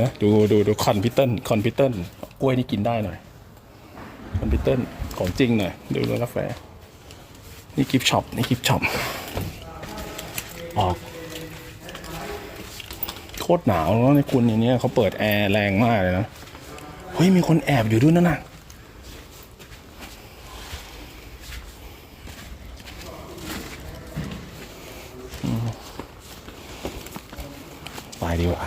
ไหมดูดูดูคอนพิเติลคอนพิเติลกล้วยนี่กินได้หน่อยคอนพิเติลของจริงหน่อย ดูดูกาแฟ นี่กิฟช็อปนี่กิฟช็อปออกโคตรหนาวแล้วในคุณอย่างเนี้ยเขาเปิดแอร์แรงมากเลยนะ เฮ้ย มีคนแอบอยู่ด้วยนั่นน่ะไปดีกว่า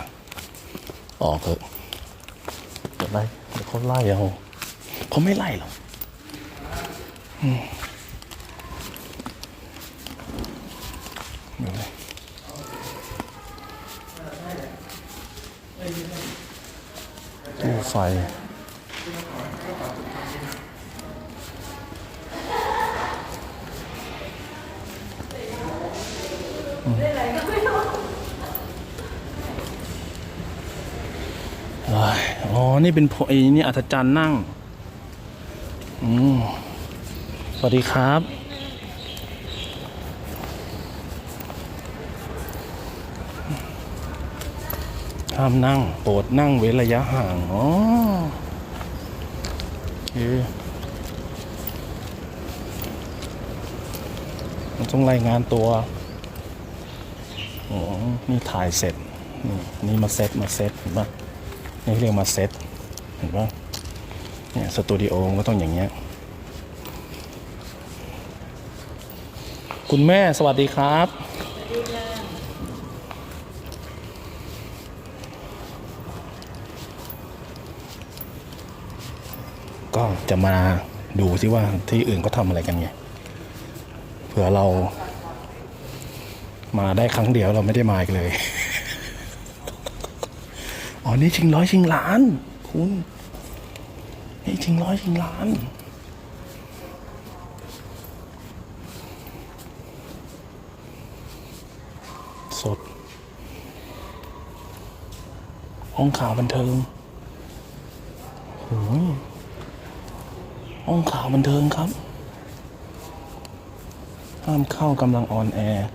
ออกเถอะเดี๋ยวไล่เดี๋ยวเขาไล่เอาเขาไม่ไล่หรอกอืมเดี๋ยตู้ไฟ อ๋อ นี่เป็นพไอ้นี่อัศจรรย์นั่งอืมสวัสดีครับ ห้ามนั่ง โปรดนั่งเว้นระยะห่าง อ๋อโอเคมันต้องรายงานตัว อ๋อ นี่ถ่ายเสร็จ นี่นี่มาเซตมาเซตเห็นปะ นี่เรียกมาเซตเห็นปะเนี่ยสตูดิโอก็ต้องอย่างเงี้ย คุณแม่สวัสดีครับ ก็จะมาดูซิว่าที่อื่นเขาทำอะไรกันไงเผื่อเรามาได้ครั้งเดียวเราไม่ได้มาอีกเลย อ๋อ นี่ชิงร้อยชิงล้าน คุณ นี่ชิงร้อยชิงล้านสดห้องข่าวบันเทิงโอ้ยห้องข่าวบันเทิงครับ ห้ามเข้ากำลังออนแอร์